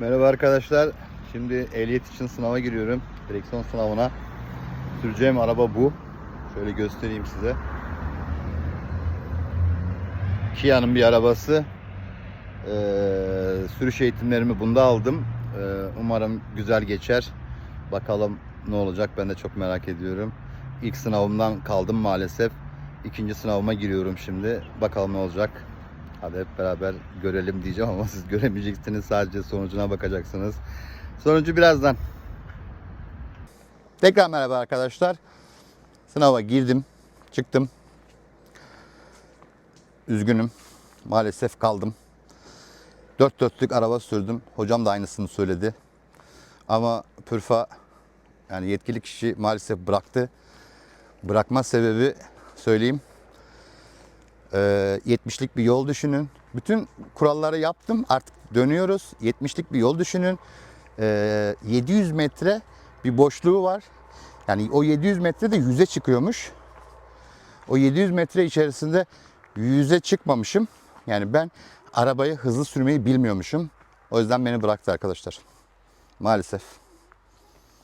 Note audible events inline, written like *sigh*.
Merhaba arkadaşlar. Şimdi ehliyet için sınava giriyorum. Direksiyon sınavına. Süreceğim araba bu. Şöyle göstereyim size. Kia'nın bir arabası. Ee, sürüş eğitimlerimi bunda aldım. Ee, umarım güzel geçer. Bakalım ne olacak ben de çok merak ediyorum. İlk sınavımdan kaldım maalesef. İkinci sınavıma giriyorum şimdi. Bakalım ne olacak. Hadi hep beraber görelim diyeceğim ama *laughs* siz göremeyeceksiniz. Sadece sonucuna bakacaksınız. Sonucu birazdan. Tekrar merhaba arkadaşlar. Sınava girdim. Çıktım. Üzgünüm. Maalesef kaldım. Dört dörtlük araba sürdüm. Hocam da aynısını söyledi. Ama pürfa yani yetkili kişi maalesef bıraktı. Bırakma sebebi söyleyeyim. Ee, 70'lik bir yol düşünün. Bütün kuralları yaptım. Artık dönüyoruz. 70'lik bir yol düşünün. Ee, 700 metre bir boşluğu var. Yani o 700 metre de 100'e çıkıyormuş. O 700 metre içerisinde 100'e çıkmamışım. Yani ben arabayı hızlı sürmeyi bilmiyormuşum. O yüzden beni bıraktı arkadaşlar. Maalesef.